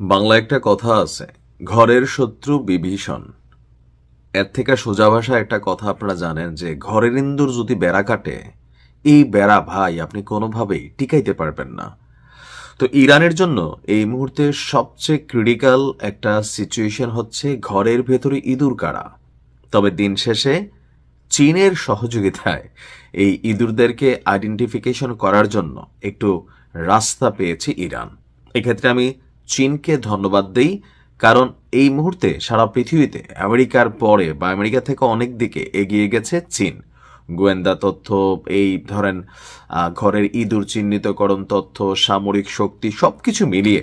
বাংলা একটা কথা আছে, ঘরের শত্রু বিভীষণ। এর থেকে সোজা ভাষা একটা কথা আপনারা জানেন যে, ঘরের ইন্দুর যদি বেড়া কাটে, এই বেড়া ভাই আপনি কোনোভাবেই টিকাইতে পারবেন না। তো ইরানের জন্য এই মুহূর্তে সবচেয়ে ক্রিটিক্যাল একটা সিচুয়েশন হচ্ছে ঘরের ভেতরে ইঁদুর কাড়া। তবে দিন শেষে চীনের সহযোগিতায় এই ইঁদুরদেরকে আইডেন্টিফিকেশন করার জন্য একটু রাস্তা পেয়েছে ইরান। এক্ষেত্রে আমি চীনকে ধন্যবাদ দেই, কারণ এই মুহূর্তে সারা পৃথিবীতে আমেরিকার পরে বা আমেরিকা থেকে অনেক দিকে এগিয়ে গেছে চীন। গোয়েন্দা তথ্য, এই ধরেন ঘরের ইঁদুর চিহ্নিতকরণ তথ্য, সামরিক শক্তি সব কিছু মিলিয়ে।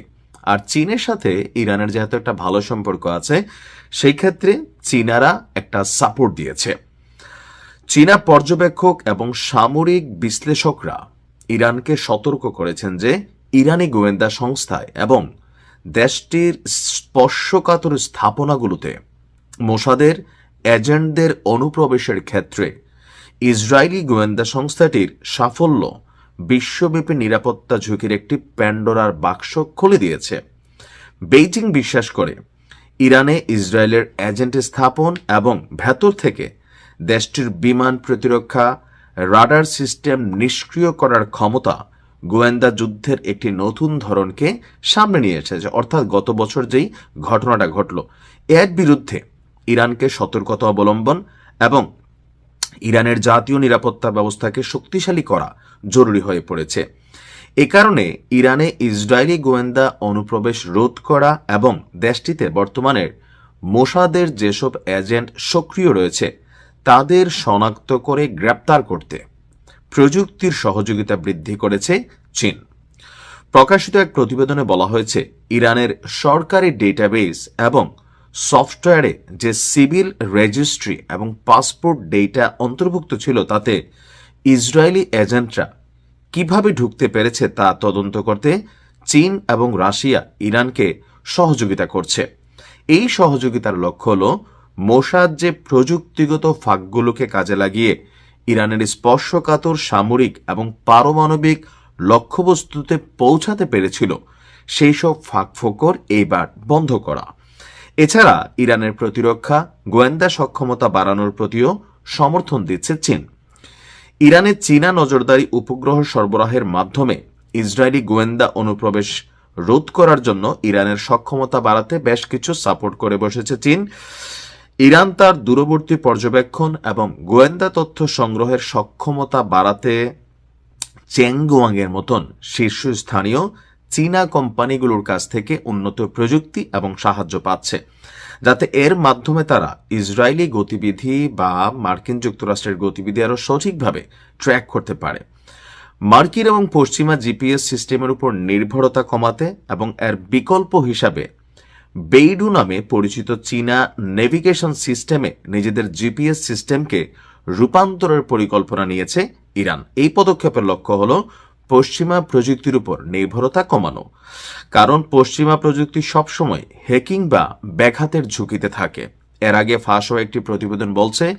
আর চীনের সাথে ইরানের যেহেতু একটা ভালো সম্পর্ক আছে, সেই ক্ষেত্রে চীনারা একটা সাপোর্ট দিয়েছে। চীনা পর্যবেক্ষক এবং সামরিক বিশ্লেষকরা ইরানকে সতর্ক করেছেন যে, ইরানি গোয়েন্দা সংস্থায় এবং দেশটির স্পর্শকাতর স্থাপনাগুলোতে মোসাদের এজেন্টদের অনুপ্রবেশের ক্ষেত্রে ইসরায়েলি গোয়েন্দা সংস্থাটির সাফল্য বিশ্বব্যাপী নিরাপত্তা ঝুঁকির একটি প্যান্ডোরার বাক্স খুলে দিয়েছে। বেইজিং বিশ্বাস করে ইরানে ইসরায়েলের এজেন্ট স্থাপন এবং ভেতর থেকে দেশটির বিমান প্রতিরক্ষা, রাডার সিস্টেম নিষ্ক্রিয় করার ক্ষমতা গোয়েন্দা যুদ্ধের একটি নতুন ধরনকে সামনে নিয়ে এসেছে। অর্থাৎ গত বছর যেই ঘটনাটা ঘটল এর বিরুদ্ধে ইরানকে সতর্কতা অবলম্বন এবং ইরানের জাতীয় নিরাপত্তা ব্যবস্থাকে শক্তিশালী করা জরুরি হয়ে পড়েছে। এ কারণে ইরানে ইসরায়েলি গোয়েন্দা অনুপ্রবেশ রোধ করা এবং দেশটিতে বর্তমানের মোসাদের যেসব এজেন্ট সক্রিয় রয়েছে, তাদের শনাক্ত করে গ্রেপ্তার করতে প্রযুক্তির সহযোগিতা বৃদ্ধি করেছে চীন। প্রকাশিত এক প্রতিবেদনে বলা হয়েছে, ইরানের সরকারি ডেটাবেস এবং সফটওয়্যারে যে সিভিল রেজিস্ট্রি এবং পাসপোর্ট ডেটা অন্তর্ভুক্ত ছিল, তাতে ইসরায়েলি এজেন্টরা কীভাবে ঢুকতে পেরেছে তা তদন্ত করতে চীন এবং রাশিয়া ইরানকে সহযোগিতা করছে। এই সহযোগিতার লক্ষ্য হল, মোসাদ যে প্রযুক্তিগত ফাঁকগুলোকে কাজে লাগিয়ে ইরানের স্পর্শকাতর সামরিক এবং পারমাণবিক লক্ষ্যবস্তুতে পৌঁছাতে পেরেছিল। সেই সব ফাঁকফোকর এইবার বন্ধ করা। এছাড়া ইরানের প্রতিরক্ষা, গোয়েন্দা সক্ষমতা বাড়ানোর প্রতিও সমর্থন দিচ্ছে চীন। ইরানের চীনা নজরদারি উপগ্রহ সরবরাহের মাধ্যমে ইসরায়েলি গোয়েন্দা অনুপ্রবেশ রোধ করার জন্য ইরানের সক্ষমতা বাড়াতে বেশ কিছু সাপোর্ট করে বসেছে চীন। ইরান তার দূরবর্তী পর্যবেক্ষণ এবং গোয়েন্দা তথ্য সংগ্রহের সক্ষমতা বাড়াতে চেংগুয়াংয়ের মতন শীর্ষস্থানীয় চীনা কোম্পানিগুলোর কাছ থেকে উন্নত প্রযুক্তি এবং সাহায্য পাচ্ছে, যাতে এর মাধ্যমে তারা ইসরায়েলি গতিবিধি বা মার্কিন যুক্তরাষ্ট্রের গতিবিধি আরও সঠিকভাবে ট্র্যাক করতে পারে। মার্কিন এবং পশ্চিমা জিপিএস সিস্টেমের উপর নির্ভরতা কমাতে এবং এর বিকল্প হিসাবে বেইডু নামে পরিচিত চীনা নেভিগেশন সিস্টেমে নিজেদের জিপিএস সিস্টেমকে রূপান্তরের পরিকল্পনা নিয়েছে ইরান। এই পদক্ষেপের লক্ষ্য হল পশ্চিমা প্রযুক্তির উপর নির্ভরতা কমানো। কারণ পশ্চিমা প্রযুক্তি সবসময় হ্যাকিং বা ব্যাঘাতের ঝুঁকিতে থাকে। এর আগে ফাঁস হওয়া একটি প্রতিবেদন বলছে,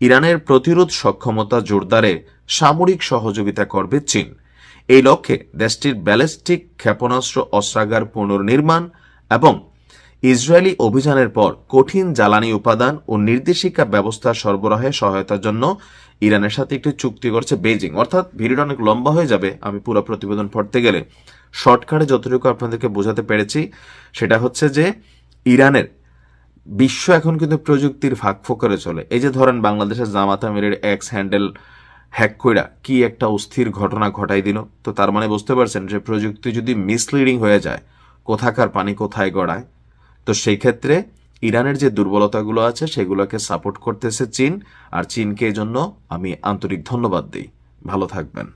ইরানের প্রতিরোধ সক্ষমতা জোরদারে সামরিক সহযোগিতা করবে চীন। এই লক্ষ্যে দেশটির ব্যালিস্টিক ক্ষেপণাস্ত্র অস্ত্রাগার পুনর্নির্মাণ এবং ইসরায়েলি অভিযানের পর কঠিন জ্বালানি উপাদান ও নির্দেশিকা ব্যবস্থা সরবরাহে সহায়তার জন্য ইরানের সাথে একটি চুক্তি করছে বেজিং অর্থাৎ ভিডিওটা অনেক লম্বা হয়ে যাবে, আমি পুরো প্রতিবেদন পড়তে গেলে। শর্টকাটে যতটুকু আপনাদেরকে বোঝাতে পেরেছি, সেটা হচ্ছে যে ইরানের বিশ্ব এখন কিন্তু প্রযুক্তির ফাঁক ফোকরে চলে। এই যে ধরেন বাংলাদেশের জামাত আমিরের এক্স হ্যান্ডেল হ্যাক কইরা কি একটা অস্থির ঘটনা ঘটাই দিল, তো তার মানে বুঝতে পারছেন যে প্রযুক্তি যদি মিসলিডিং হয়ে যায়, কোথাকার পানি কোথায় গড়ায়? তো সেই ক্ষেত্রে ইরানের যে দুর্বলতাগুলো আছে, সেগুলোকে সাপোর্ট করতেছে চীন। আর চীনকে জন্য আমি আন্তরিক ধন্যবাদ দিই। ভালো থাকবেন।